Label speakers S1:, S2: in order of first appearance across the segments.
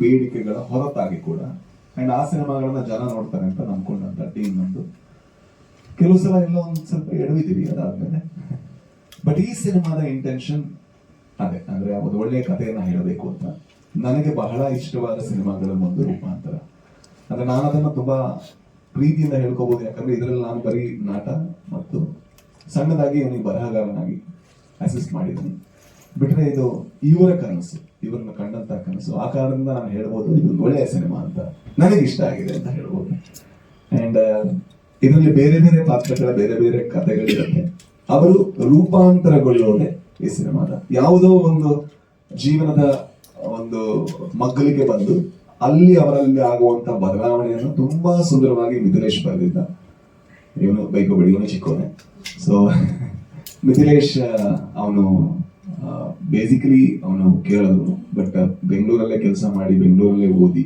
S1: ಬೇಡಿಕೆಗಳ ಹೊರತಾಗಿ ಕೂಡ. ಅಂಡ್ ಆ ಸಿನಿಮಾಗಳನ್ನ ಜನ ನೋಡ್ತಾರೆ ಅಂತ ನಂಬ್ಕೊಂಡಂತ ಟೀಮ್ ನಮ್ದು. ಕೆಲವು ಸಲ ಎಲ್ಲ ಒಂದ್ ಸ್ವಲ್ಪ ಎಡವಿದೀವಿ ಅದಾದ್ಮೇಲೆ. ಬಟ್ ಈ ಸಿನಿಮಾದ ಇಂಟೆನ್ಷನ್ ಅದೇ. ಅಂದ್ರೆ ಒಂದು ಒಳ್ಳೆಯ ಕಥೆಯನ್ನ ಹೇಳಬೇಕು ಅಂತ. ನನಗೆ ಬಹಳ ಇಷ್ಟವಾದ ಸಿನಿಮಾಗಳ ಒಂದು ರೂಪಾಂತರ. ಅಂದ್ರೆ ನಾನು ಅದನ್ನ ತುಂಬಾ ಪ್ರೀತಿಯಿಂದ ಹೇಳ್ಕೋಬಹುದು ಯಾಕಂದ್ರೆ ಇದರಲ್ಲಿ ನಾನು ಬರೀ ನಾಟ ಮತ್ತು ಸಣ್ಣದಾಗಿ ಅವನಿಗೆ ಬರಹಗಾರನಾಗಿ ಅಸಿಸ್ಟ್ ಮಾಡಿದ್ದೀನಿ. ಬಿಟ್ರೆ ಇದು ಇವರ ಕನಸು, ಇವರನ್ನ ಕಂಡಂತ ಕನಸು. ಆ ಕಾರಣದಿಂದ ನಾನು ಹೇಳ್ಬೋದು, ಇದು ಒಳ್ಳೆಯ ಸಿನಿಮಾ ಅಂತ ನನಗೆ ಇಷ್ಟ ಆಗಿದೆ ಅಂತ ಹೇಳ್ಬೋದು. ಅಂಡ್ ಇದರಲ್ಲಿ ಬೇರೆ ಬೇರೆ ಪಾತ್ರಗಳ, ಬೇರೆ ಬೇರೆ ಕಥೆಗಳಿರುತ್ತೆ. ಅವರು ರೂಪಾಂತರಗೊಳ್ಳೋದೆ ಈ ಸಿನಿಮಾದ. ಯಾವುದೋ ಒಂದು ಜೀವನದ ಒಂದು ಮಗ್ಗಲಿಗೆ ಬಂದು ಅಲ್ಲಿ ಅವರಲ್ಲಿ ಆಗುವಂತ ಬದಲಾವಣೆಯನ್ನು ತುಂಬಾ ಸುಂದರವಾಗಿ ಮಿಥಿಲೇಶ್ ಬರೆದಿದ್ದ. ಇವನು ಬೈಕು ಇವನು ಚಿಕ್ಕೋನೆ. ಸೊ ಮಿಥಿಲೇಶ್ ಅವನು ಬೇಸಿಕಲಿ ಅವನು ಕೇಳೋದು. ಬಟ್ ಬೆಂಗಳೂರಲ್ಲೇ ಕೆಲಸ ಮಾಡಿ ಬೆಂಗಳೂರಲ್ಲೇ ಓದಿ,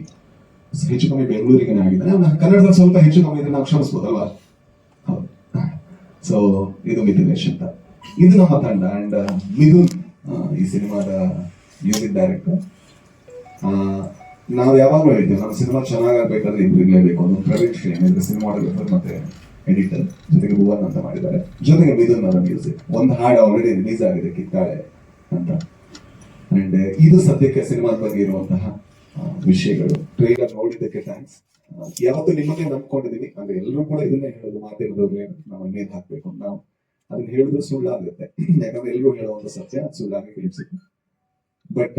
S1: ಹೆಚ್ಚು ಕಮ್ಮಿ ಬೆಂಗಳೂರಿಗೆ ಆಗಿದ್ದಾನೆ. ಅವನ ಕನ್ನಡದಲ್ಲಿ ಸ್ವಲ್ಪ ಹೆಚ್ಚು ಕಮ್ಮಿ ಇದ್ರೆ ನಾವು ಕ್ಷಮಿಸ್ಬೋದಲ್ವಾ? ಸೊ ಇದು ಮಿಥಿಲೇಶ್ ಅಂತ. ಇದು ನಮ್ಮ ತಂಡ. ಅಂಡ್ ಮಿಥುನ್ ಈ ಸಿನಿಮಾದ ಮ್ಯೂಸಿಕ್ ಡೈರೆಕ್ಟರ್. ನಾವು ಯಾವಾಗಲೂ ಹೇಳ್ತೀವಿ, ನಮ್ಮ ಸಿನಿಮಾ ಚೆನ್ನಾಗಾಗಬೇಕಾದ್ರೆ ಇಬ್ರು ಇರಲೇಬೇಕು. ಒಂದು ಪ್ರವೀಣ್ ಶ್ರೀನ್ ಸಿನಿಮಾಟೋಗ್ರಫರ್ ಮತ್ತೆ ಎಡಿಟರ್ ಜೊತೆಗೆ ಭುವನ್ ಅಂತ ಮಾಡಿದ್ದಾರೆ. ಜೊತೆಗೆ ಮಿಥುನ್ ಅವರ ಮ್ಯೂಸಿಕ್. ಒಂದು ಹಾಡು ಆಲ್ರೆಡಿ ರಿಲೀಸ್ ಆಗಿದೆ ಕಿತ್ತಾಳೆ ಅಂಡ್ ಇದು ಸದ್ಯಕ್ಕೆ ಸಿನಿಮಾದ ಬಗ್ಗೆ ಇರುವಂತಹ ವಿಷಯಗಳು. ಟ್ರೈಲರ್ ನೋಡಿದ್ದಕ್ಕೆ ಥ್ಯಾಂಕ್ಸ್ ಯಾವತ್ತು ನಿಮ್ಮನ್ನೇ ನಂಬ್ಕೊಂಡಿದೀನಿ ಅಂದ್ರೆ ಎಲ್ಲರೂ ಕೂಡ ಇದನ್ನೇ ಹೇಳೋದು ಮಾಧ್ಯಮದವ್ರಿಗೆ ನಾವು ನೇತ್ ಹಾಕ್ಬೇಕು. ನಾವು ಅದನ್ನ ಹೇಳಿದ್ರು ಸುಳ್ಳಾಗುತ್ತೆ. ಯಾಕಂದ್ರೆ ಎಲ್ಲರೂ ಹೇಳುವಂತ ಸತ್ಯ, ಅದು ಸುಳ್ಳಾಗಿ ಕೇಳಿಸುತ್ತೆ ಬಟ್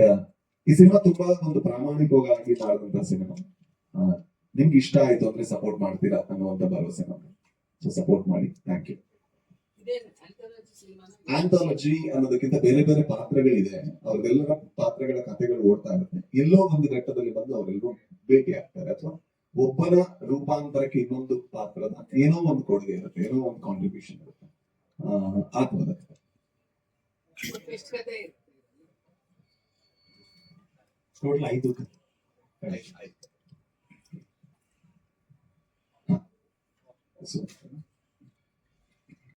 S1: ಈ ಸಿನಿಮಾ ತುಂಬಾ ಒಂದು ಪ್ರಾಮಾಣಿಕವಾಗಿ ಮಾಡಿದಂತ ಸಿನಿಮಾ. ನಿಮ್ಗೆ ಇಷ್ಟ ಆಯ್ತು ಅಂದ್ರೆ ಸಪೋರ್ಟ್ ಮಾಡ್ತೀರಾ ಅನ್ನುವಂತ ಭರವಸೆ ನಮ್ಗೆ. ಸೊ ಸಪೋರ್ಟ್ ಮಾಡಿ. Thank you? ಆಂಥಾಲಜಿ ಅನ್ನೋದಕ್ಕಿಂತ ಬೇರೆ ಬೇರೆ ಪಾತ್ರಗಳಿದೆ. ಅವ್ರದೆಲ್ಲರ ಪಾತ್ರಗಳ ಕಥೆಗಳು ಓಡ್ತಾ ಇರುತ್ತೆ. ಎಲ್ಲೋ ಒಂದು ಘಟ್ಟದಲ್ಲಿ ಬಂದು ಅವರೆಲ್ಲರೂ ಭೇಟಿ ಆಗ್ತಾರೆ. ಅಥವಾ ಒಬ್ಬನ ರೂಪಾಂತರಕ್ಕೆ ಇನ್ನೊಂದು ಪಾತ್ರದ ಏನೋ ಒಂದು ಕೊಡುಗೆ ಇರುತ್ತೆ ಏನೋ ಒಂದು ಕಾಂಟ್ರಿಬ್ಯೂಷನ್ ಇರುತ್ತೆ. ಆತ್ಮದ ಟೋಟಲ್ ಐದು